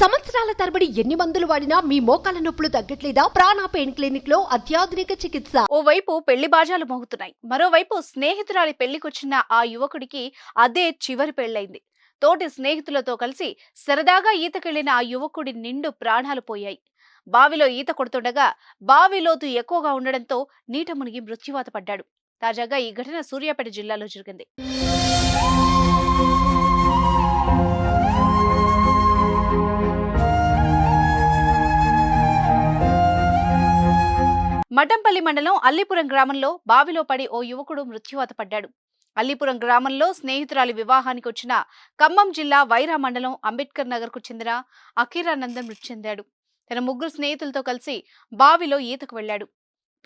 సంవత్సరాల తరబడి ఎన్ని మందులు వాడినా మీ మోకాల నొప్పులు తగ్గట్లేదా? ప్రాణ పెయిన్ క్లినిక్లో అత్యాధునిక చికిత్స. ఓవైపు పెళ్ళి బాజాలు మోగుతున్నాయి. మరోవైపు స్నేహితురాలి పెళ్ళికొచ్చిన ఆ యువకుడికి అదే చివరి పెళ్ళైంది తోటి స్నేహితులతో కలిసి సరదాగా ఈతకెళ్ళిన ఆ యువకుడి నిండు ప్రాణాలు పోయాయి. బావిలో ఈత కొడుతుండగా బావిలోతు ఎక్కువగా ఉండడంతో నీట మునిగి మృత్యువాత పడ్డాడు. తాజాగా ఈ ఘటన సూర్యాపేట జిల్లాలో జరిగింది. మఠంపల్లి మండలం అల్లిపురం గ్రామంలో బావిలో పడి ఓ యువకుడు మృత్యువాత పడ్డాడు. అల్లిపురం గ్రామంలో స్నేహితురాలి వివాహానికి వచ్చిన ఖమ్మం జిల్లా వైరా మండలం అంబేద్కర్ నగర్కు చెందిన అఖీరానందన్ మృతి చెందాడు. తన ముగ్గురు స్నేహితులతో కలిసి బావిలో ఈతకు వెళ్ళాడు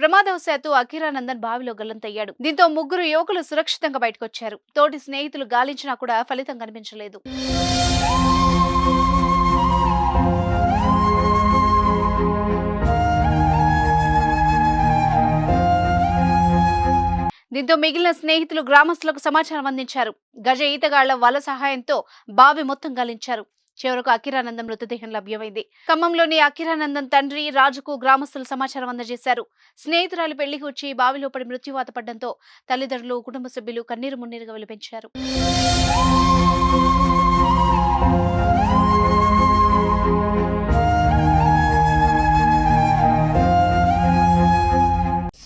ప్రమాదవశాత్తు అఖీరానందన్ బావిలో గల్లంతయ్యాడు. దీంతో ముగ్గురు యువకులు సురక్షితంగా బయటకొచ్చారు. తోటి స్నేహితులు గాలించినా కూడా ఫలితం కనిపించలేదు. దీంతో మిగిలిన స్నేహితులు గ్రామస్తులకు సమాచారం అందించారు. గజ ఈతగాళ్ళ వల సహాయంతో బావి మొత్తం గాలించారు. చివరకు అఖిరానందం మృతదేహం లభ్యమైంది. ఖమ్మంలోని అఖిరానందం తండ్రి రాజుకు గ్రామస్తులు సమాచారం అందజేశారు. స్నేహితురాలు పెళ్ళికి వచ్చి బావిలో పడి మృత్యువాత పడడంతో తల్లిదండ్రులు కుటుంబ సభ్యులు కన్నీరు మున్నీరుగా విలపించారు.